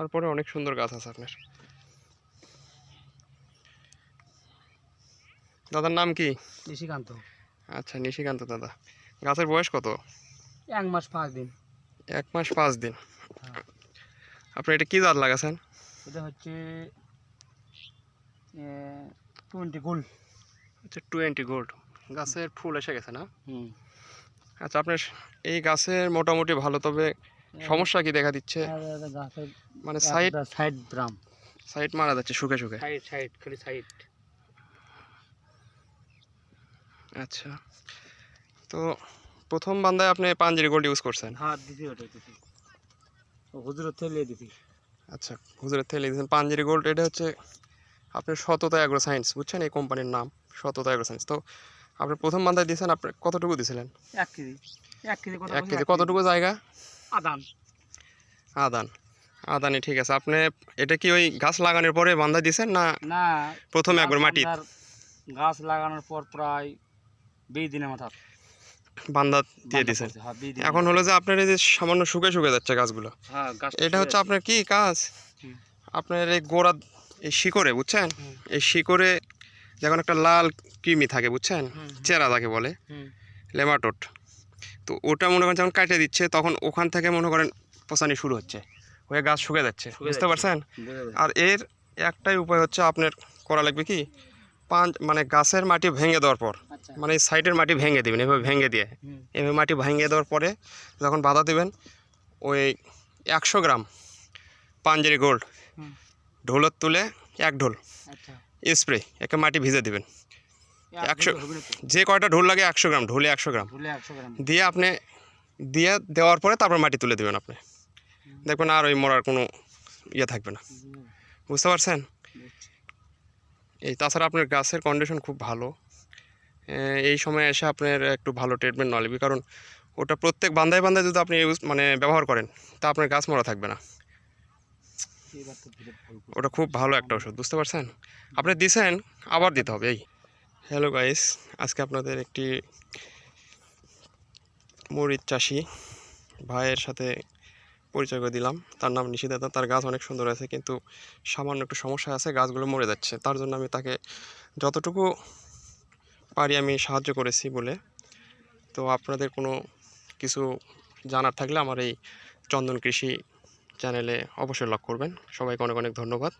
তারপরে অনেক সুন্দর গাছ আছে আপনার। দাদার নাম কি? নিশিকান্ত। আচ্ছা নিশিকান্ত দাদা। গাছের বয়স কত? এক মাস পাঁচ দিন। এক মাস পাঁচ দিন। হ্যাঁ। আপনি এটা কি জাত লাগাছেন? এটা হচ্ছে টোয়েন্টি গোল আচ্ছা টোয়েন্টি গোল্ড গাছের ফুল এসে গেছে না? হুম। আচ্ছা আপনার এই গাছের মোটামুটি ভালো তবে সমস্যা কি দেখা দিচ্ছে? মানে সাইড সাইড ব্রাম সাইড মারা যাচ্ছে শুকে শুকে সাইড সাইড খালি সাইড আচ্ছা। তো প্রথম বান্দায় আপনি পাঞ্জেরি গোল্ড ইউজ করছেন? হাত দিছি ওটা দিছি। ও হুজুরের থেলে দিছি। আচ্ছা হুজুরের থেকে লিখেছেন পাঞ্জেরি গোল্ড এটা হচ্ছে আপনার সততা অ্যাগ্রো সায়েন্স বুঝছেন? এই কোম্পানির নাম সততা অ্যাগ্রো সায়েন্স তো আপনি প্রথম বান্দায় দিয়েছেন আপনি কতটুকু দিয়েছিলেন এক কেজি। এক কেজি কত এক কেজি কতটুকু জায়গা? আদান। আদান। আদানি ঠিক আছে। আপনি এটা কি ওই গাছ লাগানোর পরে বান্ধা দিয়েছেন না না প্রথমে একবার মাটি গাছ লাগানোর পর প্রায় বিশ দিনের মাথা বান্ধা দিয়ে দিয়েছেন। হ্যাঁ এখন হলো যে আপনার এই যে সামান্য শুকে শুকে যাচ্ছে গাছগুলো। হ্যাঁ এটা হচ্ছে আপনার কি কাজ? আপনার এই গোড়া এই শিকড়ে বুঝছেন? এই শিকড়ে যখন একটা লাল কৃমি থাকে বুঝছেন? চেরা তাকে বলে লেমাটোট তো ওটা মনে করেন যখন কাটে দিচ্ছে তখন ওখান থেকে মনে করেন পচানি শুরু হচ্ছে। হয়ে গাছ শুকে যাচ্ছে। বুঝতে পারছেন? আর এর একটাই উপায় হচ্ছে আপনার করা লাগবে কি? পাঁচ মানে গাছের মাটি ভেঙে দেওয়ার পর আচ্ছা। মানে সাইডের মাটি ভেঙে দিবেন এভাবে ভেঙে দিয়ে। এভাবে মাটি ভেঙে দেওয়ার পরে যখন বাধা দেবেন ওই একশো গ্রাম পাঞ্জেরি গোল্ড। ঢোলত তুলে এক ঢোল আচ্ছা। স্প্রে একে মাটি ভিজে দিবেন। একশো-? যে কয়টা ঢোল লাগে একশো গ্রাম ঢোলে একশো গ্রাম। ঢোলে একশো গ্রাম। দিয়ে আপনি দিয়ে দেওয়ার পরে তারপর মাটি তুলে দেবেন আপনি। দেখবেন আর ওই মরার কোনো ইয়ে থাকবে না। বুঝতে পারছেন? এই তাছাড়া আপনার গাছের কন্ডিশন খুব ভালো। এই সময় এসে আপনার একটু ভালো ট্রিটমেন্ট নেওয়া লাগবে কারণ ওটা প্রত্যেক বান্দায় বান্দায় যদি আপনি ইউজ মানে ব্যবহার করেন তা আপনার গাছ মরা থাকবে না। ওটা খুব ভালো একটা ওষুধ বুঝতে পারছেন? আপনি দিছেন আবার দিতে হবে এই। হ্যালো গাইস আজকে আপনাদের একটি মরিচ চাষি ভাইয়ের সাথে পরিচয় করে দিলাম। তার নাম নিশিদাদা তার গাছ অনেক সুন্দর আছে, কিন্তু সামান্য একটু সমস্যা আছে, গাছগুলো মরে যাচ্ছে। তার জন্য আমি তাকে যতটুকু পারি আমি সাহায্য করেছি বলে। তো আপনাদের কোনো কিছু জানার থাকলে আমার এই চন্দন কৃষি চ্যানেলে অবশ্যই লক করবেন। সবাইকে অনেক অনেক ধন্যবাদ।